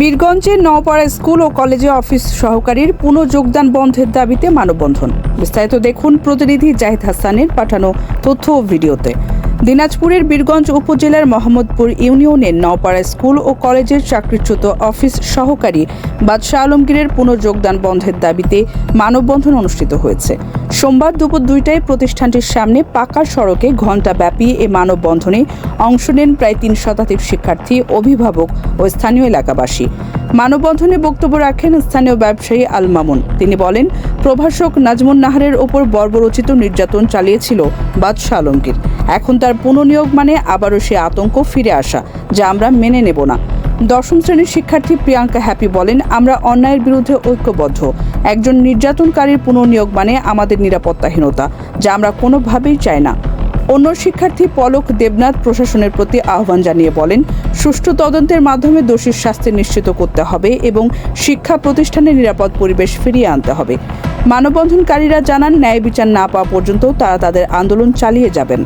বীরগঞ্জের Naopara school ও কলেজে office সহকারীর পুনঃযোগদান বন্ধের দাবিতে মানববন্ধন। বিস্তারিত দেখুন প্রতিনিধি জাহিদ হাসানের পাঠানো তথ্য ও ভিডিওতে। দিনাজপুরের বীরগঞ্জ উপজেলার মোহাম্মদপুর ইউনিয়নের নওপাড়া স্কুল ও কলেজের চাকরিচ্যুত অফিস সহকারী বাদশাহ আলমগীরের পুনঃযোগদান বন্ধের দাবিতে মানববন্ধন অনুষ্ঠিত হয়েছে। সোমবার দুপুর দুইটায় প্রতিষ্ঠানটির সামনে পাকা সড়কে ঘণ্টাব্যাপী এ মানববন্ধনে অংশ নেন প্রায় তিন শতাধিক শিক্ষার্থী, অভিভাবক ও স্থানীয় এলাকাবাসী। মানববন্ধনে বক্তব্য রাখেন স্থানীয় ব্যবসায়ী আল মামুন। তিনি বলেন, প্রভাষক নাজমুন নাহারের ওপর বর্বরচিত নির্যাতন চালিয়েছিল বাদশাহ আলমগীর। এখন তার পুনঃনিয়োগ মানে আবারও সে আতঙ্ক ফিরে আসা, যা আমরা মেনে নেব না। দশম শ্রেণির শিক্ষার্থী প্রিয়াঙ্কা হ্যাপি বলেন, আমরা অন্যায়ের বিরুদ্ধে ঐক্যবদ্ধ। একজন নির্যাতনকারীর পুনর্নিয়োগ মানে আমাদের নিরাপত্তাহীনতা, যা আমরা কোনোভাবেই চাই না। অন্য শিক্ষার্থী পলক দেবনাথ প্রশাসনের প্রতি আহ্বান জানিয়ে বলেন, সুষ্ঠু তদন্তের মাধ্যমে দোষীর শাস্তি নিশ্চিত করতে হবে এবং শিক্ষা প্রতিষ্ঠানে নিরাপদ পরিবেশ ফিরিয়ে আনতে হবে। মানববন্ধনকারীরা জানান, ন্যায় বিচার না পাওয়া পর্যন্ত তারা তাদের আন্দোলন চালিয়ে যাবেন।